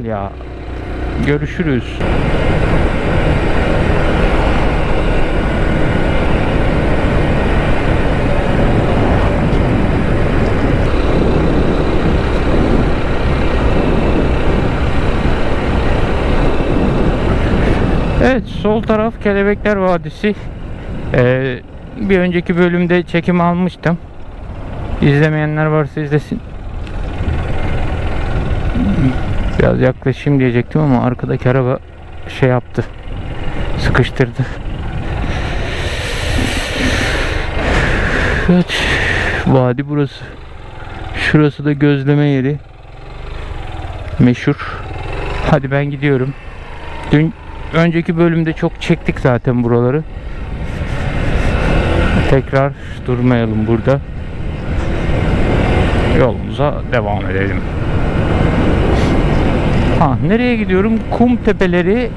ya. Görüşürüz. Evet sol taraf Kelebekler Vadisi. Ee, bir önceki bölümde çekim almıştım. İzlemeyenler varsa izlesin. Biraz yaklaşayım diyecektim ama arkadaki araba şey yaptı. Sıkıştırdı. Evet. Vadi burası. Şurası da gözleme yeri. Meşhur. Hadi ben gidiyorum. Dün önceki bölümde çok çektik zaten buraları. Tekrar durmayalım burada. Yolumuza devam edelim. Ha, nereye gidiyorum? Kum tepeleri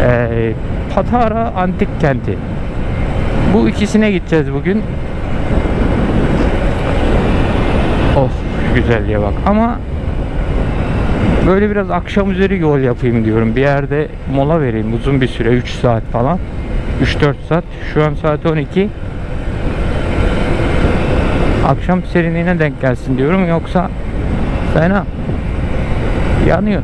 eee, Patara Antik Kenti. Bu ikisine gideceğiz bugün. Of güzelliğe bak. Ama böyle biraz akşam üzeri yol yapayım diyorum. Bir yerde mola vereyim uzun bir süre 3 saat falan. 3-4 saat. Şu an saat 12. Akşam serinliğine denk gelsin diyorum. Yoksa fena. Yanıyor.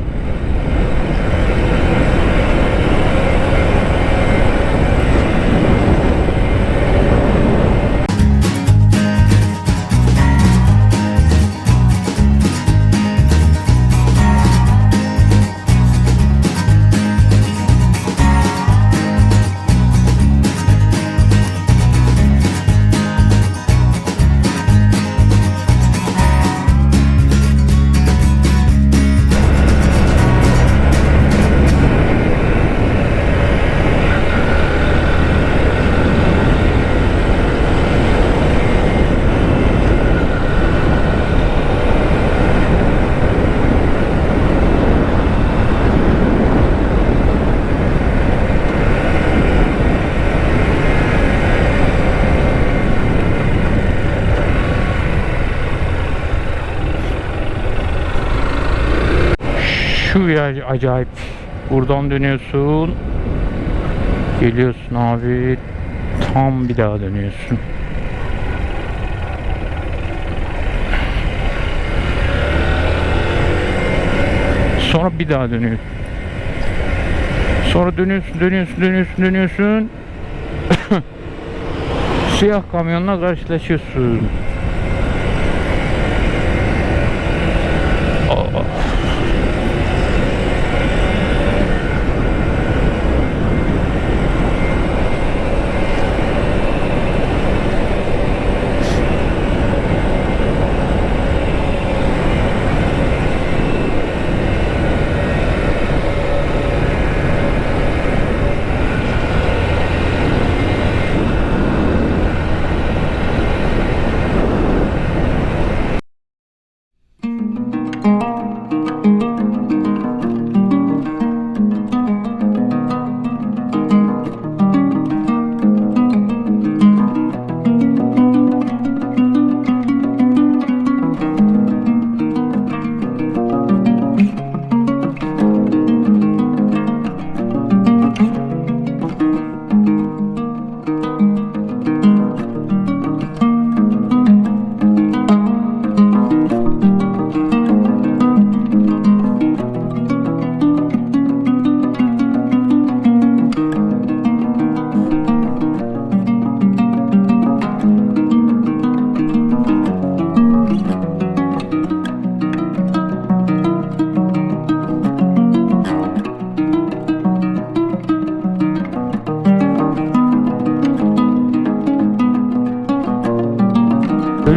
Şu ya acayip. Buradan dönüyorsun. Geliyorsun abi. Tam bir daha dönüyorsun. Sonra bir daha dönüyorsun. Sonra dönüyorsun, dönüyorsun, dönüyorsun, dönüyorsun. Siyah kamyonla karşılaşıyorsun.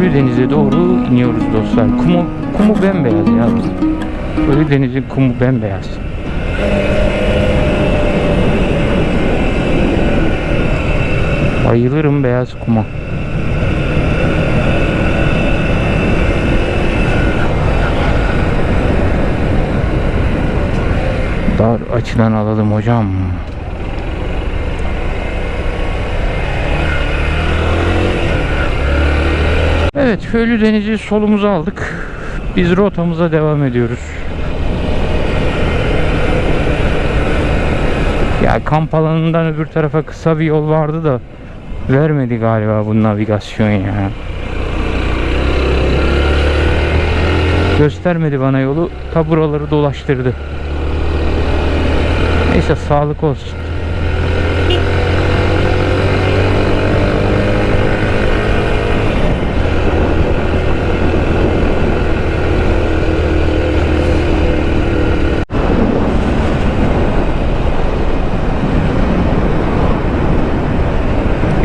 Ölü denize doğru iniyoruz dostlar. Kumu, kumu bembeyaz ya. Ölü denizin kumu bembeyaz. Bayılırım beyaz kuma. Dar açıdan alalım hocam. Evet Föylü Denizi solumuza aldık. Biz rotamıza devam ediyoruz. Ya kamp alanından öbür tarafa kısa bir yol vardı da vermedi galiba bu navigasyon ya. Göstermedi bana yolu. Ta buraları dolaştırdı. Neyse sağlık olsun.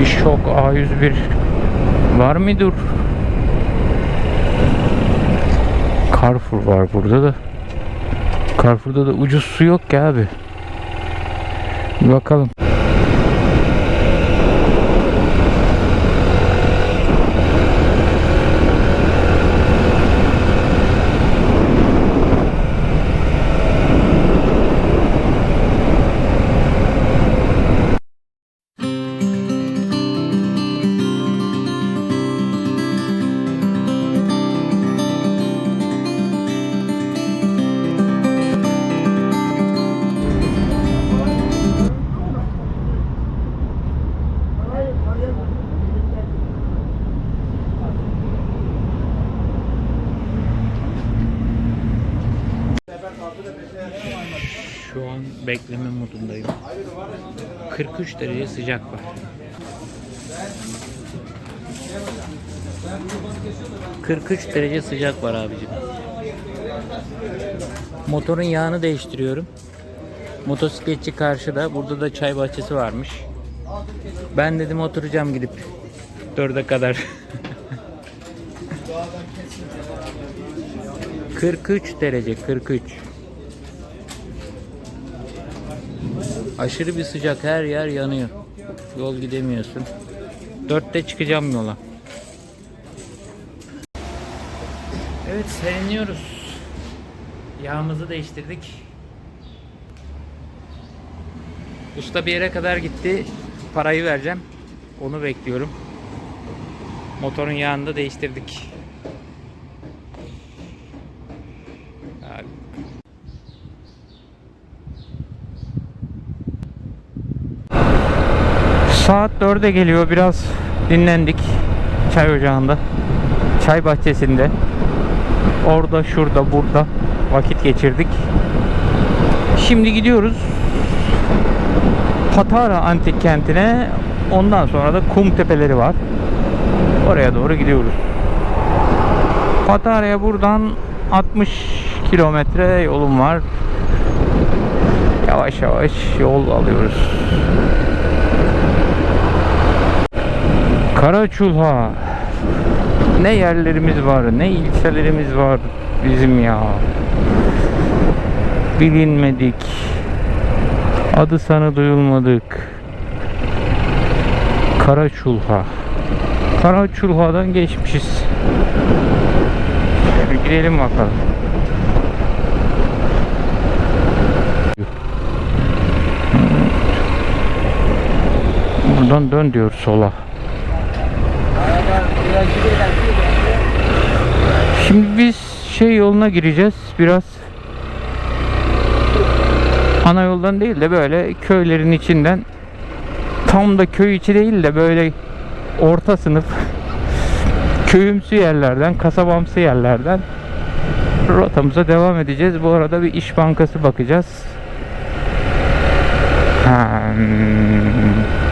Bir şok A101 var mıdır? Carrefour var burada da. Carrefour'da da ucuz su yok ki abi. Bir bakalım. Derece sıcak var. ...43 derece sıcak var abicim. Motorun yağını değiştiriyorum. Motosikletçi karşıda. Burada da çay bahçesi varmış. Ben dedim oturacağım gidip. 4'e kadar. 43 derece 43. Aşırı bir sıcak her yer yanıyor. Yol gidemiyorsun. Dörtte çıkacağım yola. Evet serinliyoruz. Yağımızı değiştirdik. Usta bir yere kadar gitti. Parayı vereceğim. Onu bekliyorum. Motorun yağını da değiştirdik. Saat 4'e geliyor. Biraz dinlendik. Çay ocağında. Çay bahçesinde. Orada, şurada, burada vakit geçirdik. Şimdi gidiyoruz. Patara antik kentine. Ondan sonra da kum tepeleri var. Oraya doğru gidiyoruz. Patara'ya buradan 60 kilometre yolum var. Yavaş yavaş yol alıyoruz. Karaçulha. Ne yerlerimiz var, ne ilçelerimiz var bizim ya. Bilinmedik. Adı sana duyulmadık. Karaçulha. Karaçulha'dan geçmişiz. Şöyle gidelim bakalım. Buradan dön diyor sola. Şimdi biz şey yoluna gireceğiz biraz ana yoldan değil de böyle köylerin içinden tam da köy içi değil de böyle orta sınıf köyümsü yerlerden kasabamsı yerlerden rotamıza devam edeceğiz. Bu arada bir iş bankası bakacağız. Hmm.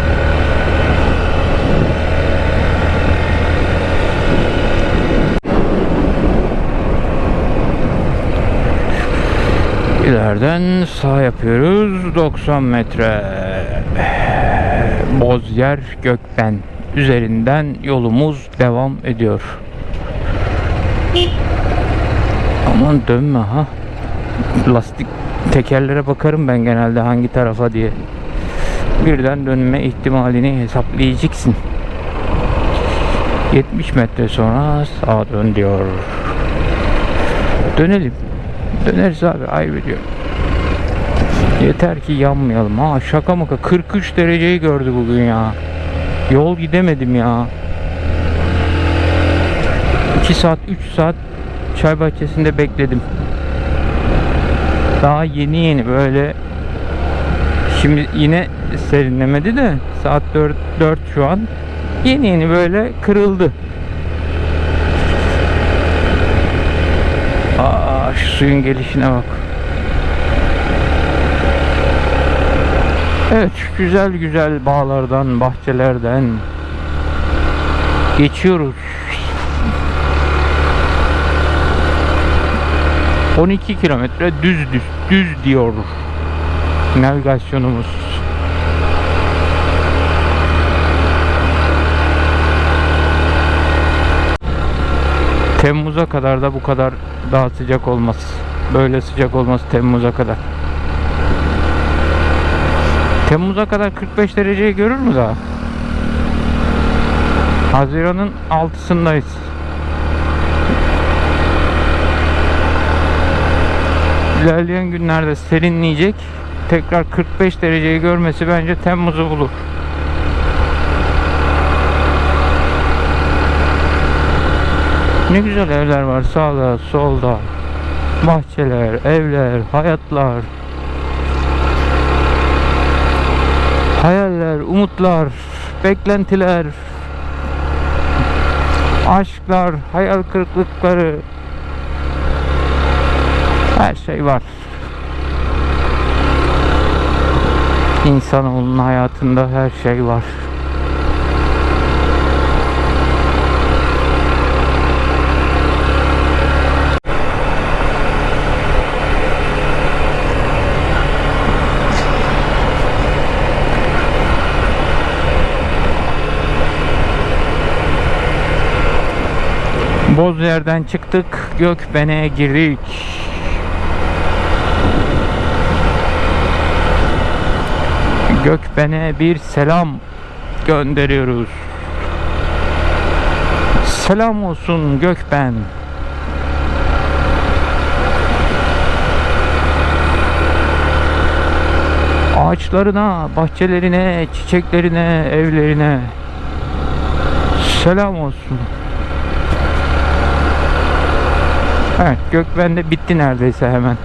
İleriden sağ yapıyoruz. 90 metre. Bozyer Gökben üzerinden yolumuz devam ediyor. Aman dönme ha. Lastik tekerlere bakarım ben genelde hangi tarafa diye. Birden dönme ihtimalini hesaplayacaksın. 70 metre sonra sağa dön diyor. Dönelim. Döneriz abi ayıp ediyorum. Yeter ki yanmayalım. Ha şaka maka 43 dereceyi gördü bugün ya. Yol gidemedim ya. 2 saat 3 saat çay bahçesinde bekledim. Daha yeni yeni böyle Şimdi yine serinlemedi de saat 4, 4 şu an. Yeni yeni böyle kırıldı. Aa şu suyun gelişine bak. Evet güzel güzel bağlardan, bahçelerden geçiyoruz. 12 kilometre düz düz düz diyor navigasyonumuz. Temmuz'a kadar da bu kadar daha sıcak olmaz. Böyle sıcak olmaz Temmuz'a kadar. Temmuz'a kadar 45 dereceyi görür mü daha? Haziran'ın 6'sındayız. İlerleyen günlerde serinleyecek. Tekrar 45 dereceyi görmesi bence Temmuz'u bulur. Ne güzel evler var sağda solda. Bahçeler, evler, hayatlar. Hayaller, umutlar, beklentiler. Aşklar, hayal kırıklıkları. Her şey var. İnsanoğlunun hayatında her şey var. Boz yerden çıktık, Gökben'e girdik. Gökben'e bir selam gönderiyoruz. Selam olsun Gökben. Ağaçlarına, bahçelerine, çiçeklerine, evlerine selam olsun. Evet, Gökben de bitti neredeyse hemen.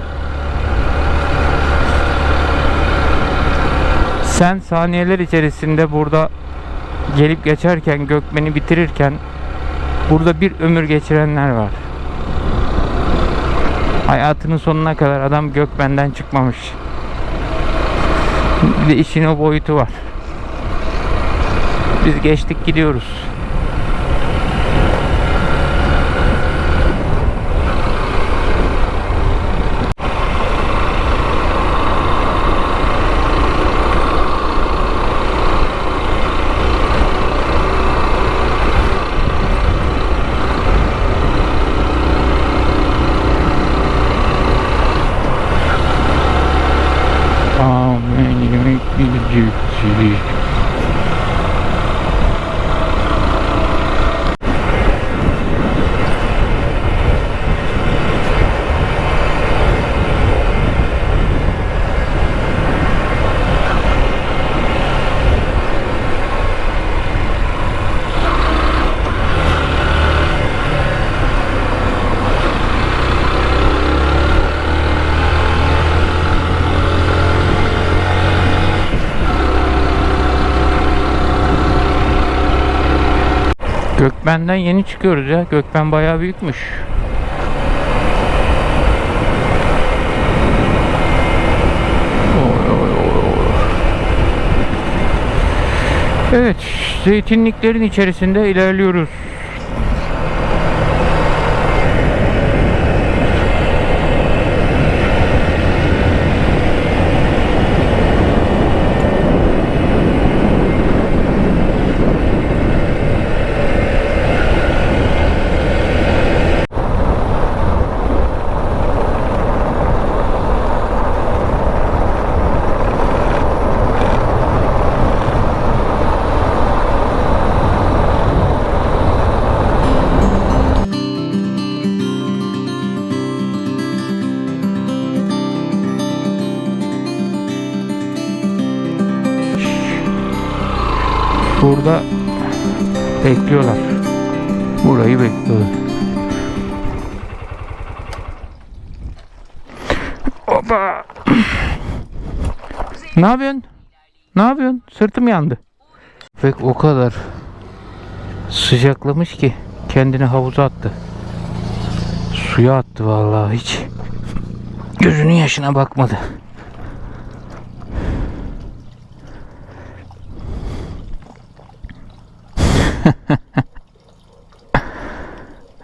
Sen saniyeler içerisinde burada gelip geçerken Gökben'i bitirirken burada bir ömür geçirenler var. Hayatının sonuna kadar adam Gökben'den çıkmamış. Bir de işin o boyutu var. Biz geçtik gidiyoruz. Gökben'den yeni çıkıyoruz ya. Gökben bayağı büyükmüş. Evet, zeytinliklerin içerisinde ilerliyoruz. Ne yapıyorsun? Ne yapıyorsun? Sırtım yandı. Pek o kadar sıcaklamış ki kendini havuza attı. Suya attı vallahi hiç. Gözünün yaşına bakmadı.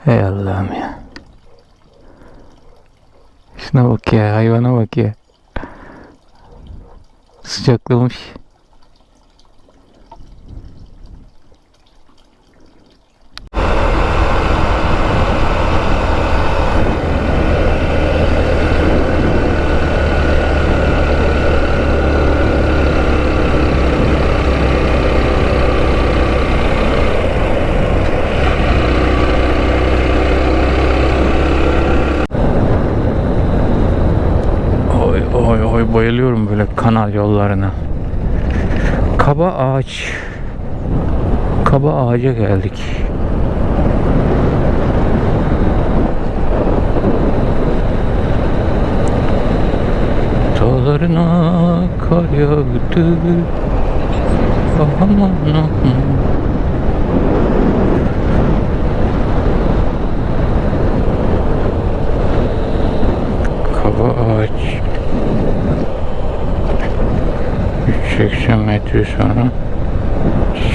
Hey Allah'ım ya. Şuna bak ya hayvana bak ya. Sıcaklamış. Kanal yollarına. Kaba ağaç. Kaba ağaca geldik. Dağlarına kar yağdı. Aman aman. Kaba ağaç. 180 metre sonra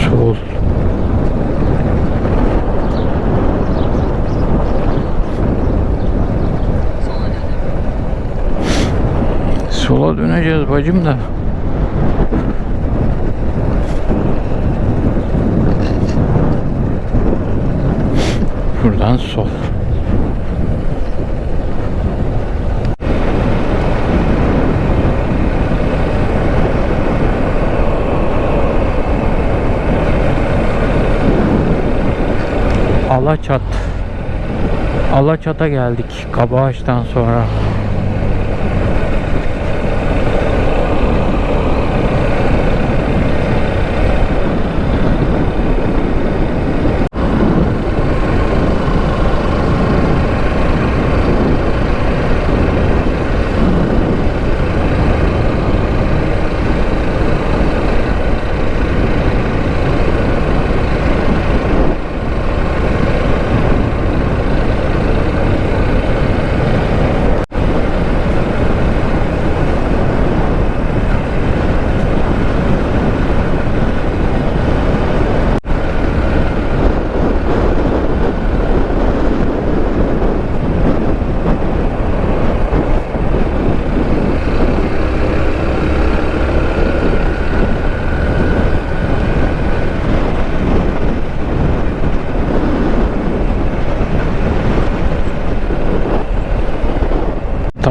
sol Sola döneceğiz bacım da. Buradan sol. Alaçat. Alaçat'a geldik Kabaağaç'tan sonra.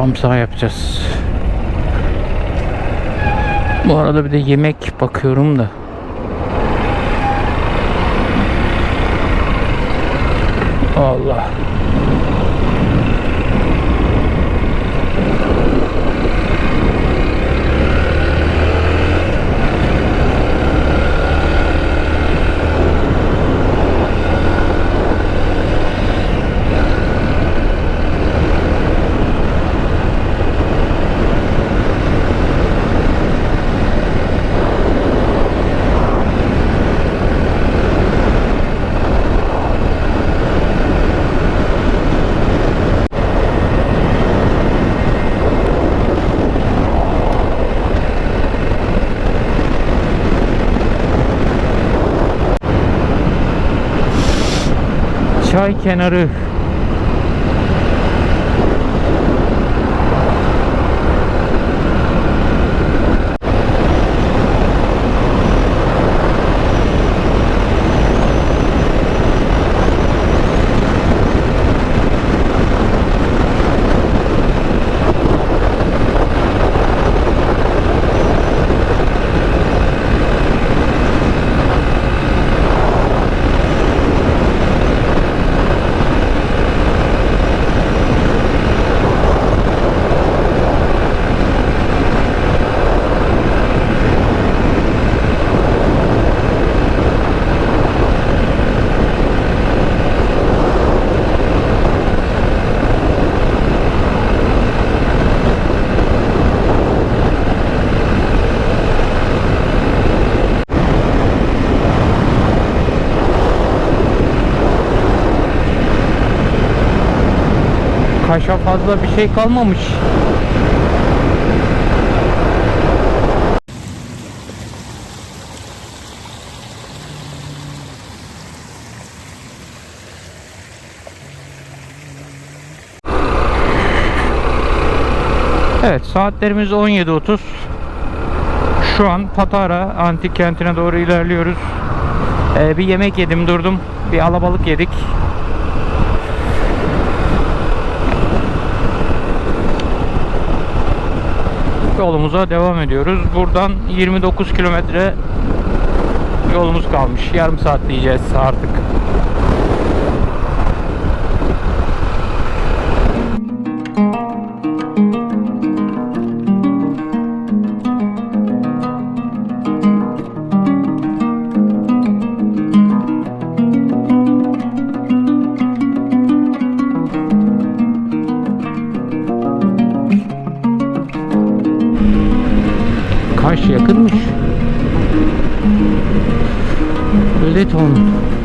Tam sağ yapacağız. Bu arada bir de yemek bakıyorum da. Çay kenarı. Fazla bir şey kalmamış. Evet saatlerimiz 17.30. Şu an Patara antik kentine doğru ilerliyoruz. Ee, bir yemek yedim durdum. Bir alabalık yedik. Yolumuza devam ediyoruz. Buradan 29 kilometre yolumuz kalmış. Yarım saat diyeceğiz artık. Kaş yakınmış. Ödeton. Evet,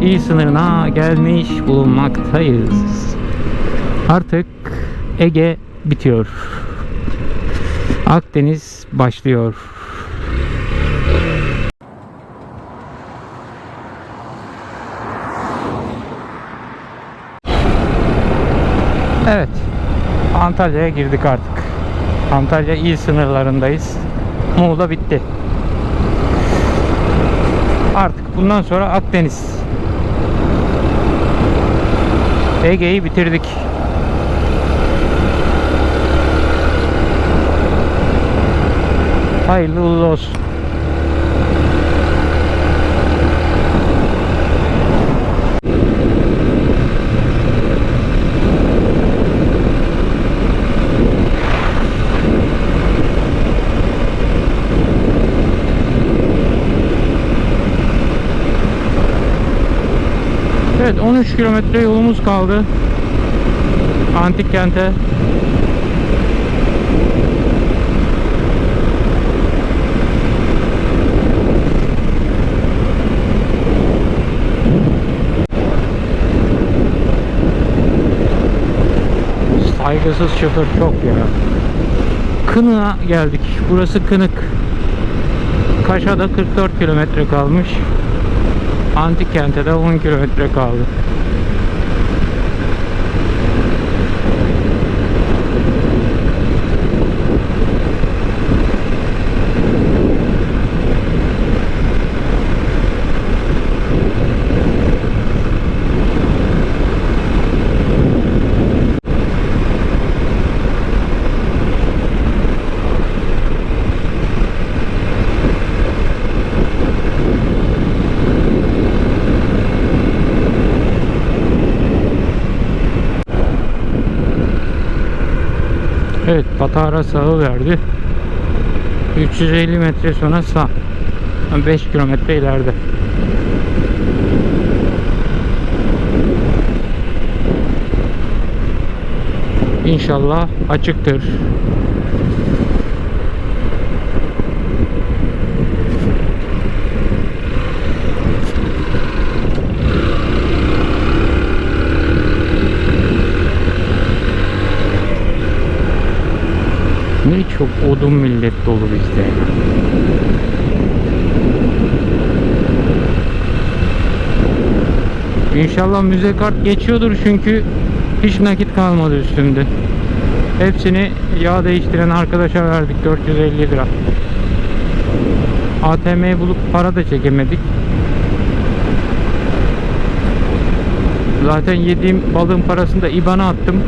il sınırına gelmiş bulunmaktayız. Artık Ege bitiyor. Akdeniz başlıyor. Evet, Antalya'ya girdik artık. Antalya il sınırlarındayız. Muğla bitti. Artık bundan sonra Akdeniz. Ege'yi bitirdik. Hayırlı uğurlu olsun. Evet 13 kilometre yolumuz kaldı. Antik kente. Saygısız şoför çok ya. Kınık'a geldik. Burası Kınık. Kaş'a da 44 kilometre kalmış. Antik kente de 10 kilometre kaldı. Evet Patara sağı verdi. 350 metre sonra sağ. 5 kilometre ileride. İnşallah açıktır. Çok odun millet dolu bizde. İnşallah müze kart geçiyordur çünkü hiç nakit kalmadı üstümde. Hepsini yağ değiştiren arkadaşa verdik 450 lira. ATM'yi bulup para da çekemedik. Zaten yediğim balığın parasını da IBAN'a attım.